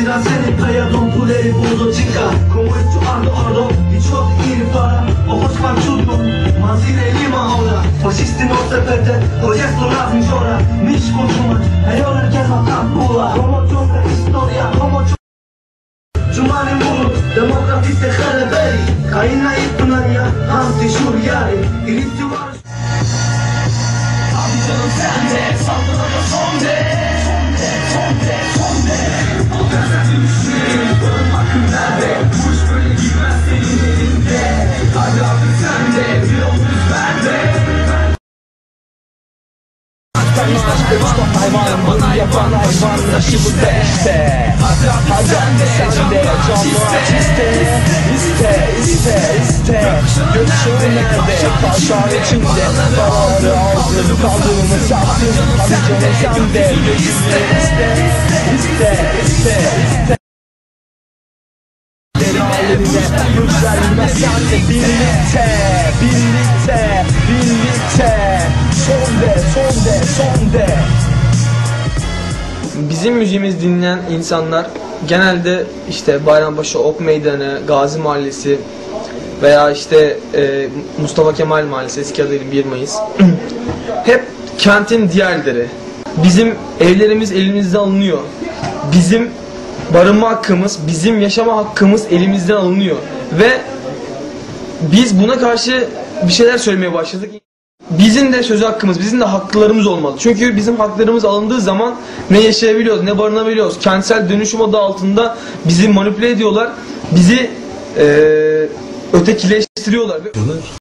la sanitaria non pulere budo chica Como esto ando ando Birçok iri para Ojos parçuldum Manzile lima ora Fascisti non sepete Progetto razmi ora Miş konuşma Hayal herkes makat bula. Como çok historia Como çok Cumali mulu Demokratiste haleberi Kaina ipnanya Anti şuryari İritti var hayvan Bunu yapan hayvanlaşı bu dehte Hadi sen de canlı aç iste İste iste iste Göçün nerede Kaşar içinde Dağları aldım Kaldığımı sattım Hadi canım sen de iste iste iste iste iste Halinde yükselmez sen de birlikte Birlikte Birlikte Son de son de son de Bizim müziğimiz dinleyen insanlar genelde işte Bayrampaşa Ok Meydanı, Gazi Mahallesi veya işte e, Mustafa Kemal Mahallesi eski adıyla 1 Mayıs hep kentin diğerleri. Bizim evlerimiz elimizden alınıyor. Bizim barınma hakkımız, bizim yaşama hakkımız elimizden alınıyor ve biz buna karşı bir şeyler söylemeye başladık. Bizim de söz hakkımız, bizim de haklarımız olmalı. Çünkü bizim haklarımız alındığı zaman ne yaşayabiliyoruz, ne barınabiliyoruz. Kentsel dönüşüm adı altında bizi manipüle ediyorlar. Bizi eee ötekileştiriyorlar.